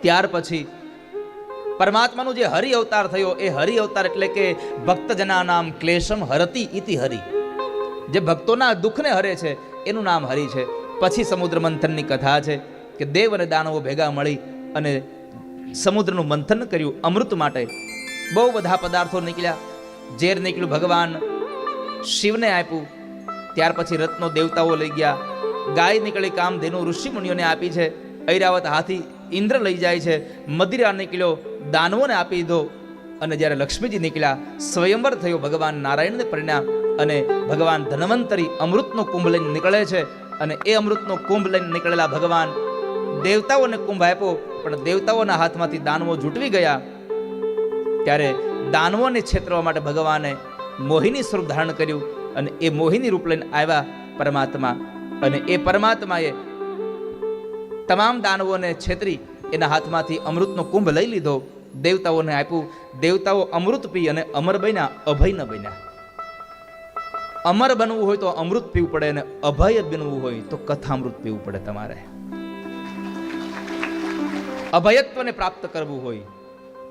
ત્યાર પછી પરમાત્માનું જે હરિ અવતાર થયો, એ હરિ અવતાર એટલે કે ભક્તજના નામ ક્લેશમ હરતી ઇતિ હરિ. જે ભક્તોના દુઃખને હરે છે, એનું નામ હરિ છે. પછી સમુદ્ર મંથનની કથા છે કે દેવ અને દાનવો ભેગા મળી અને સમુદ્રનું મંથન કર્યું અમૃત માટે. બહુ બધા પદાર્થો નીકળ્યા. ઝેર નીકળ્યું ભગવાન, શિવને આપ્યું. ત્યાર પછી રત્નો દેવતાઓ લઈ ગયા. ગાય નીકળી કામધેનુ ઋષિ મુનિઓને આપી છે. ઐરાવત હાથી ઇન્દ્ર લઈ જાય છે. મદિરા નીકળ્યો, દાનવોને આપી દીધો. અને જ્યારે લક્ષ્મીજી નીકળ્યા, સ્વયંવર થયો ભગવાન નારાયણને પરિણામ અને ભગવાન ધનવંતરી અમૃતનો કુંભ લઈને નીકળે છે. અને એ અમૃતનો કુંભ લઈને નીકળેલા ભગવાન દેવતાઓને કુંભ આપ્યો, પણ દેવતાઓના હાથમાંથી દાનવો જૂટવી ગયા. ત્યારે દાનવોને છેતરવા માટે ભગવાને મોહિની સ્વરૂપ ધારણ કર્યું અને એ મોહિની રૂપ લઈને આવ્યા પરમાત્મા. અને એ પરમાત્માએ તમામ દાનવોને છેતરી એના હાથમાંથી અમૃતનો કુંભ લઈ લીધો. દેવતાઓને આપ્યું. દેવતાઓ અમૃત પી અને અમર બન્યા, અભય ન બન્યા. અમર બનવું હોય તો અમૃત પીવું પડે અને અભય બનવું હોય તો કથામૃત પીવું પડે તમારે. અભયત્વને પ્રાપ્ત કરવું હોય.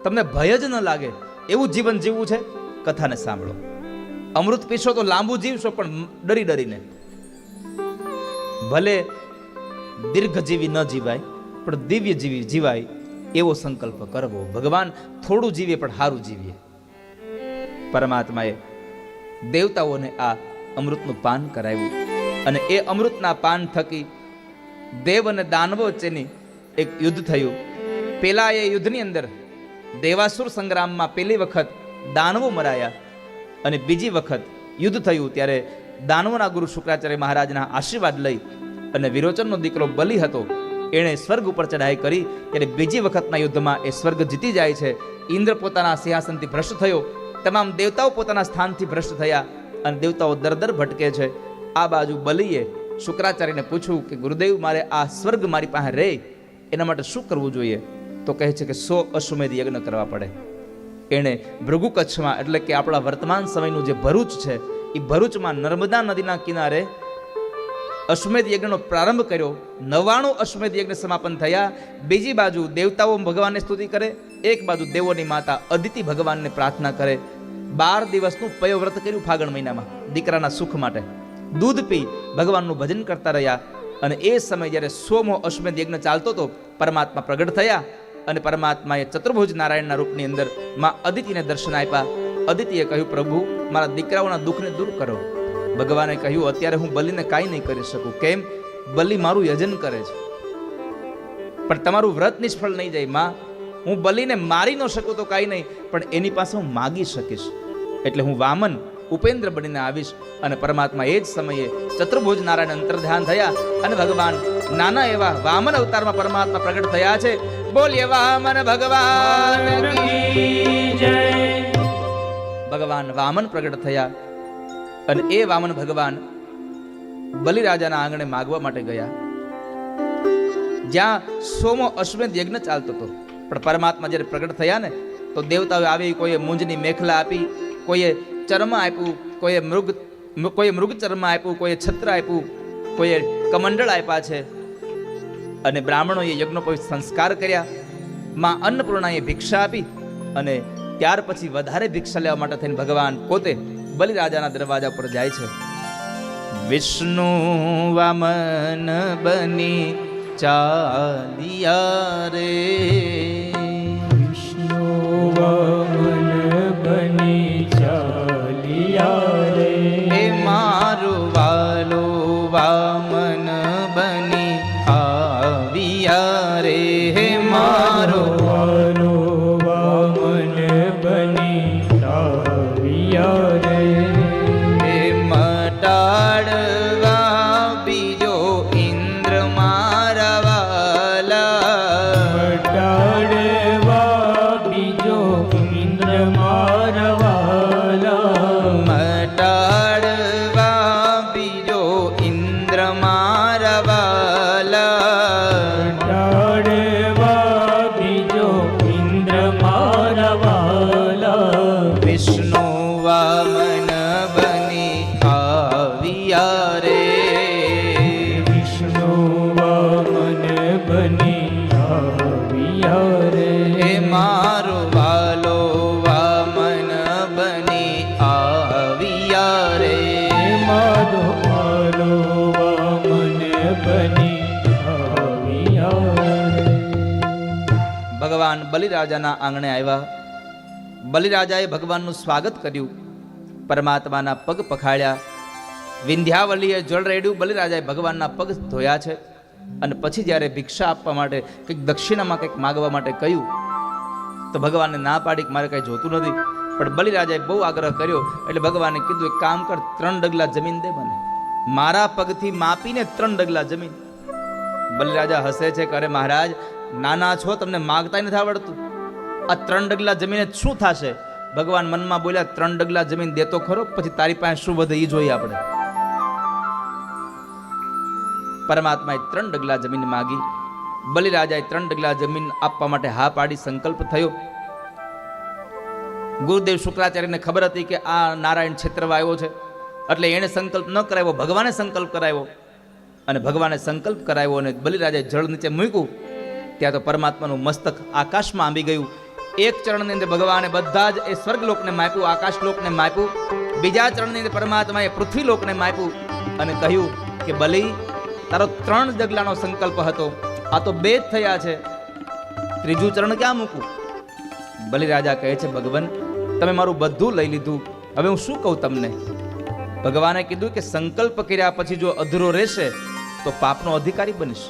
તમને ભય જ ન લાગે. એવું જીવન જીવવું છે? કથાને સાંભળો. અમૃત પીશો તો લાંબુ જીવશો પણ ડરી ડરીને. ભલે દીર્ઘજીવી ન જીવાય, પણ દિવ્ય જીવી જીવાય એવો સંકલ્પ કરવો. ભગવાન થોડું જીવે પણ સારું જીવીએ. પરમાત્માએ દેવતાઓને આ અમૃતનું પાન કરાવ્યું અને એ અમૃતના પાન થકી દેવ અને દાનવો વચ્ચેની એક યુદ્ધ થયું. પેલા એ યુદ્ધની અંદર દેવાસુર સંગ્રામમાં પહેલી વખત દાનવો મરાયા અને બીજી વખત યુદ્ધ થયું ત્યારે દાનવના ગુરુ શુક્રાચાર્ય મહારાજના આશીર્વાદ લઈ અને વિરોચનનો દીકરો બલિ હતો. એણે સ્વર્ગ ઉપર ચઢાઈ કરી, ત્યારે બીજી વખતના યુદ્ધમાં એ સ્વર્ગ જીતી જાય છે. ઇન્દ્ર પોતાના સિંહાસનથી ભ્રષ્ટ થયો. તમામ દેવતાઓ પોતાના સ્થાનથી ભ્રષ્ટ થયા અને દેવતાઓ દર દર ભટકે છે. આ બાજુ બલિએ શુક્રાચાર્યને પૂછ્યું કે, ગુરુદેવ, મારે આ સ્વર્ગ મારી પાસે રહે એના માટે શું કરવું જોઈએ? તો કહે છે કે, સો અશ્વમેધ યજ્ઞ કરવા પડે. એણે ભૃગુ કચ્છમાં એટલે કે આપણા વર્તમાન સમયનું જે ભરૂચ છે, એ ભરૂચમાં નર્મદા નદીના કિનારે અશ્વમેધ યજ્ઞનો પ્રારંભ કર્યો. નવાણું અશ્વમેધ યજ્ઞ સમાપન થયા. બીજી બાજુ દેવતાઓ ભગવાનને સ્તુતિ કરે. એક બાજુ દેવોની માતા અદિતિ ભગવાનને પ્રાર્થના કરે. બાર દિવસનું પયવ્રત કર્યું ફાગણ મહિનામાં, દીકરાના સુખ માટે. દૂધ પી, ભગવાનનું ભજન કરતા રહ્યા અને એ સમય જ્યારે સોમો અશ્વમેધ યજ્ઞ ચાલતો હતો, પરમાત્મા પ્રગટ થયા અને પરમાત્માએ ચતુર્ભુજ નારાયણના રૂપની અંદરમાં અદિતિને દર્શન આપ્યા. અદિતિએ કહ્યું, પ્રભુ, મારા દીકરાઓના દુઃખને દૂર કરો. ભગવાને કહ્યું, અત્યારે હું બલિને કાંઈ નહીં કરી શકું. કેમ? બલિ મારું યજન કરે છે. પણ તમારું વ્રત નિષ્ફળ નહીં જાય, માં. હું બલિને મારી ન શકું તો કાંઈ નહીં, પણ એની પાસે હું માગી શકીશ. એટલે હું વામન, ઉપેન્દ્ર બનીને આવીશ અને પરમાત્મા એ જ સમયે ચતુર્ભુજ નારાયણ અંતર્ધ્યાન થયા અને ભગવાન નાના એવા વામન અવતારમાં પરમાત્મા પ્રગટ થયા છે. બોલીએ, વામન ભગવાન ભગવાન વામન પ્રગટ થયા અને એ વામન ભગવાન બલિરાજાના આંગણે માગવા માટે ગયા. જ્યાં સોમો અશ્વમેધ યજ્ઞ ચાલતો હતો. પણ પરમાત્મા જ્યારે પ્રગટ થયા ને, તો દેવતાઓ આવી કોઈએ મૂંજની મેખલા આપી, કોઈએ ચર્મ આપ્યું, કોઈએ મૃગ કોઈએ મૃગ ચર્મ આપ્યું, કોઈએ છત્ર આપ્યું, કોઈએ કમંડળ આપ્યા છે. અને બ્રાહ્મણોએ યજ્ઞોપવિત સંસ્કાર કર્યા. માં અન્નપૂર્ણાએ ભિક્ષા આપી અને ત્યાર પછી વધારે ભિક્ષા લેવા માટે થઈને ભગવાન પોતે બલિરાજાના દરવાજા પર જાય છે. વિષ્ણુ વામન બની ચાલિયા રે. ઇન્દ્ર બલિરાજાના આંગણે આવ્યા. બલિરાજાએ ભગવાનનું સ્વાગત કર્યું. પરમાત્માના પગ પખાડ્યા વિંધ્યાવલીએ જળ રેડ્યું. બલિરાજાએ ભગવાનના પગ ધોયા છે. અને પછી જ્યારે ભિક્ષા આપવા માટે કંઈક દક્ષિણામાં કંઈક માગવા માટે કહ્યું, તો ભગવાનને ના પાડી મારે કંઈ જોતું નથી. પણ બલિરાજાએ બહુ આગ્રહ કર્યો. એટલે ભગવાને કીધું, એક કામ કર, ત્રણ ડગલા જમીન દે મને. મારા પગથી માપીને ત્રણ ડગલા જમીન. બલિરાજા હસે છે કરે મહારાજ નાના છો, તમને માગતા નથી આવડતું. આ ત્રણ ડગલા જમીને શું થશે? ભગવાન મનમાં બોલ્યા, ત્રણ ડગલા જમીન દેતો ખરો, પછી તારી પાસે શું વધે એ જોઈએ આપણે? પરમાત્માએ ત્રણ ડગલા જમીન માગી. બલિરાજાએ ત્રણ ડગલા જમીન આપવા માટે હા પાડી સંકલ્પ થયો. ગુરુદેવ શુક્રાચાર્યને ખબર હતી કે આ નારાયણ ક્ષેત્રમાં આવ્યો છે, એટલે એણે સંકલ્પ ન કરાવ્યો, ભગવાને સંકલ્પ કરાવ્યો. અને ભગવાને સંકલ્પ કરાવ્યો અને બલિરાજાએ જળ નીચે મૂક્યું. ત્યાં તો પરમાત્માનું મસ્તક આકાશમાં આંબી ગયું. એક ચરણની અંદર ભગવાને બધા જ એ સ્વર્ગલોકને માપ્યું, આકાશલોકને માપ્યું. બીજા ચરણની અંદર પરમાત્માએ પૃથ્વીલોકને માપ્યું અને કહ્યું કે બલી, તારો ત્રણ ડગલાનો સંકલ્પ હતો. આ તો બે જ થયા છે. ત્રીજું ચરણ ક્યાં મૂકું બલી રાજા કહે છે, ભગવાન, તમે મારું બધું લઈ લીધું. હવે હું શું કહું તમને? ભગવાને કીધું કે સંકલ્પ કર્યા પછી જો અધૂરો રહેશે, તો પાપનો અધિકારી બનીશ.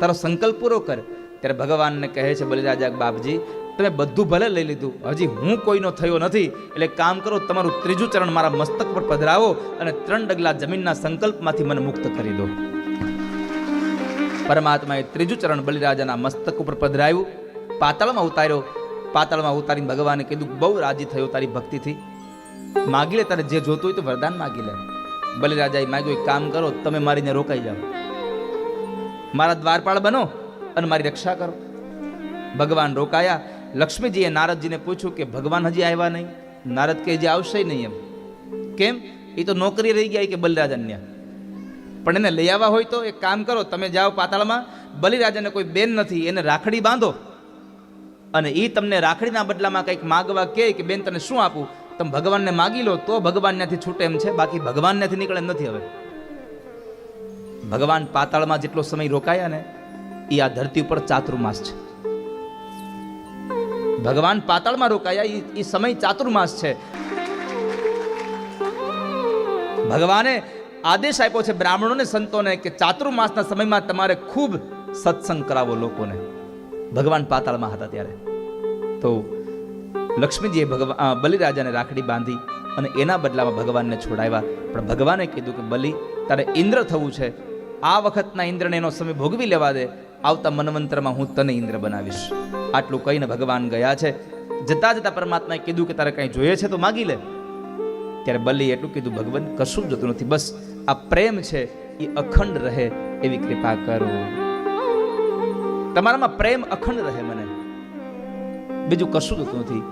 તારો સંકલ્પ પૂરો કર. ત્યારે ભગવાનને કહે છે, બલિરાજા બાપજી, તમે બધું ભલે લઈ લીધું, હજી હું કોઈનો થયો નથી. એટલે કામ કરો, તમારું ત્રીજું ચરણ મારા મસ્તક પર પધરાવો અને ત્રણ ડગલા જમીનના સંકલ્પમાંથી મને મુક્ત કરી દો. પરમાત્માએ ત્રીજું ચરણ બલિરાજાના મસ્તક ઉપર પધરાવ્યું. પાતાળમાં ઉતાર્યો. પાતાળમાં ઉતારીને ભગવાને કીધું, બહુ રાજી થયો તારી ભક્તિથી. માગી લે તારે જે જોતું હોય તો વરદાન માગી લે. બલિરાજાએ માગ્યું કામ કરો, તમે મારીને રોકાઈ જાઓ. મારા દ્વારપાળ બનો અને મારી રક્ષા કરો. ભગવાન રોકાયા. લક્ષ્મીજીએ નારદજીને પૂછ્યું કે, ભગવાન હજી આવ્યા નહીં? નારદ કે, હજી આવશે નહીં એમ. કેમ? એ તો નોકરી રહી ગયા કે બલિરાજન્ય? પણ એને લઈ આવવા હોય તો એક કામ કરો, તમે જાઓ પાતાળમાં. બલિરાજાને કોઈ બેન નથી, એને રાખડી બાંધો. અને એ તમને રાખડીના બદલામાં કંઈક માગવા કહે કે, બેન, તને શું આપું? તમે ભગવાનને માગી લો, તો ભગવાન ત્યાંથી છૂટે એમ છે. બાકી ભગવાન ત્યાંથી નીકળે એમ નથી હવે. ભગવાન પાતાળમાં જેટલો સમય રોકાયા ને એ આ ધરતી ઉપર ચાતુર્માસ છે. ભગવાન પાતાળમાં રોકાયા એ- સમય ચાતુર્માસ છે. ભગવાને આદેશ આપ્યો છે બ્રાહ્મણોને, સંતોને કે ચાતુર્માસના સમયમાં તમારે ખૂબ સત્સંગ કરાવો લોકોને. ભગવાન પાતાળમાં હતા ત્યારે. તો લક્ષ્મીજીએ ભગવાન બલિરાજાને રાખડી બાંધી અને એના બદલામાં ભગવાનને છોડાવ્યા. પણ ભગવાને કીધું કે, બલિ, તારે ઇન્દ્ર થવું છે. આ વખતના ઇન્દ્રને એનો સમય ભોગવી લેવા દે. આવતા મનવંતરમાં હું તને ઇન્દ્ર બનાવીશ. આટલું કહીને ભગવાન ગયા છે. જતા જતા પરમાત્માએ કીધું કે તારે કંઈ જોઈએ છે તો માગી લે. ત્યારે બલિ એટલું કીધું, ભગવાન, કશું જ જોતું નથી. બસ આ પ્રેમ છે, એ અખંડ રહે એવી કૃપા કરો. તમારામાં પ્રેમ અખંડ રહે મને. બીજું કશું જોતું નથી.